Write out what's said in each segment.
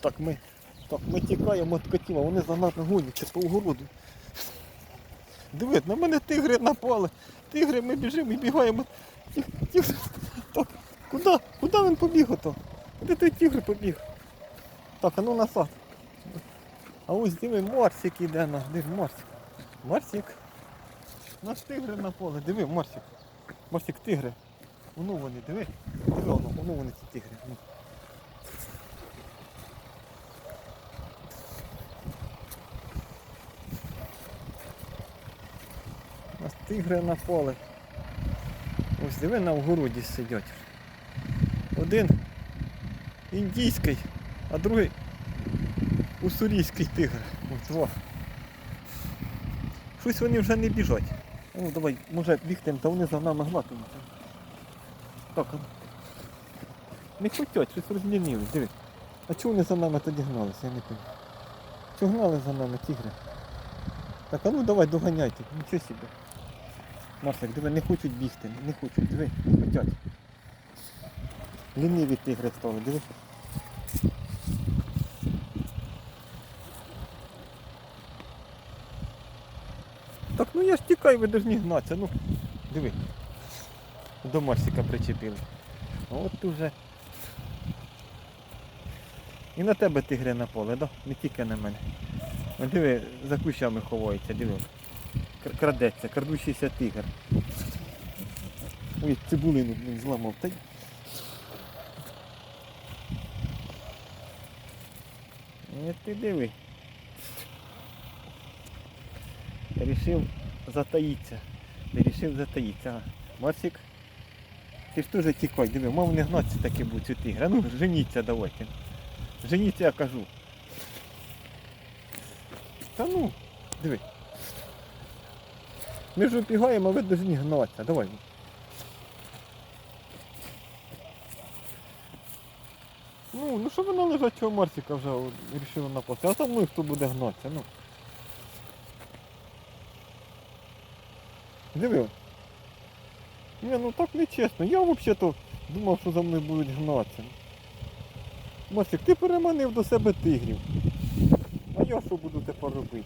Так ми, так, ми тікаємо від котів, а вони за нами гоняться по огороду. Диви, на мене тигри напали. Тигри, ми біжимо і бігаємо. Ті- Так, куди? Куди він побіг ото? Куди той тигр побіг? Так, а ну назад. А ось диви, Марсик іде на. Диви, Марсик. Марсик. Наш тигри на поле. Диви, Марсик. Марсик, тигри. Воно вони, диви. Диви, воно, воно вони ці тигри. Ну. У нас тигри на поле. Ось диви на огороді сидять. Один індійський, а другий уссурійський тигр. Ось два. Щось вони вже не біжать. Ну давай, може бігтем, та вони за нами гнатимуться. Так. а. Не хотять, щось розлінили, диви. А чого вони за нами тоді гналися, я не пам'ятаю. Чого гнали за нами тігри? Так, а ну давай доганяйте, нічого собі. Марсик, диви, не хочуть бігти, не хочуть, диви, не. Ліниві тигри стали, диви. Так ну я ж тікаю, ви повинні гнатися, ну. Диви. До Марсика причепили. От уже. І на тебе тигри на поле, да? Не тільки на мене. Диви, за кущами ховається, диви. Кр- Крадеться, крадущийся тигр. Ой, цибулину зламав. Та... Ні, ти диви. Рішив затаїтися. Рішив затаїтися. Марсик, ти ж теж тікай, диви, мав не гнатися таки будь цю тигра. Ну, женіться давайте. Женіться, я кажу. Та ну, диви. Ми ж убігаємо, а ви повинні гнатися. Давай. Ну, ну що вона лежачого Марсика вже вирішила напасти. А там ну хто буде гнатися, ну. Диви. Ні, ну так не чесно. Я взагалі-то думав, що за мною будуть гнатися. Марсик, ти переманив до себе тигрів. А я що буду тепер робити?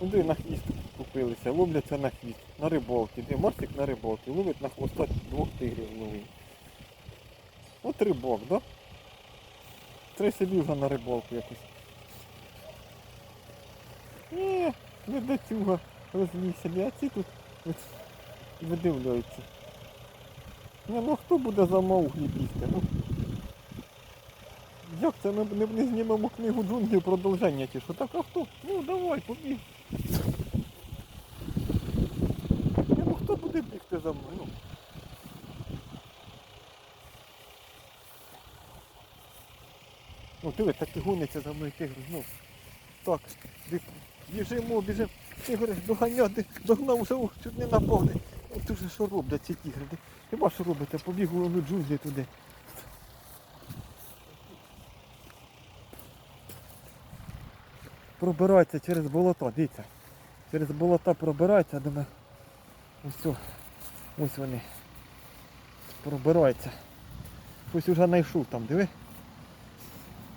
Диви, на хвіст купилися, ловляться на хвіст, на рибалки. Де Марсик на рибалки, ловить на хвоста двох тигрів ловить. От рибак, да? Треба собі вже на рибалку якусь. Ні, не до цього а ці тут видивляються. Ні, ну хто буде за мауглі бігти? Ну, як це ми не, не знімемо книгу джунглів продовження чи що? Так а хто? Ну давай, побіг. Ні, ну хто буде бігти за мною? Ну. О, диви, так і гоняться за мною тигр знов. Так, бі- біжимо, біжимо. Тигр доганяти, догнав вже чуть не напали. От уже що роблять ці тігри. Хіба що робите? Побігли в джунглі туди. Пробираються через болото, дивіться. Через болото пробираються, думаю. Ось, ось вони. Пробираються. Щось вже знайшов там, диви.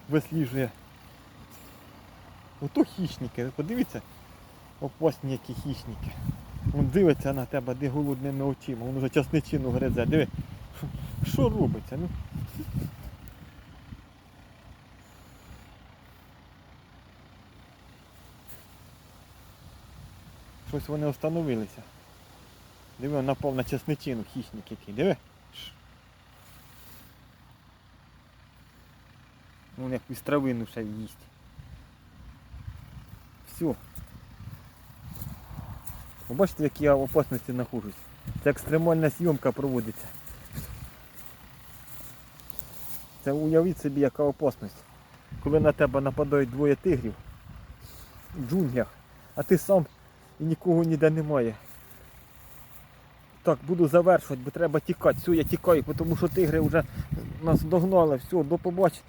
Висліжує. Ото хищники, ви подивіться, опасні які хищники. Він дивиться на тебе, де голодними очима, він вже часничину гризе. Диви, що робиться? Ну? Щось вони остановилися. Диви, напав на часничину хищник який. Диви. Ш. Вон якусь травину ще їсть. Все. Ви бачите, в якій я в опасності знаходжусь. Це екстремальна зйомка проводиться. Це уявіть собі, яка опасність. Коли на тебе нападають двоє тигрів в джунглях, а ти сам і нікого ніде немає. Так, буду завершувати, бо треба тікати. Все, я тікаю, тому що тигри вже нас догнали. Все, до побачення.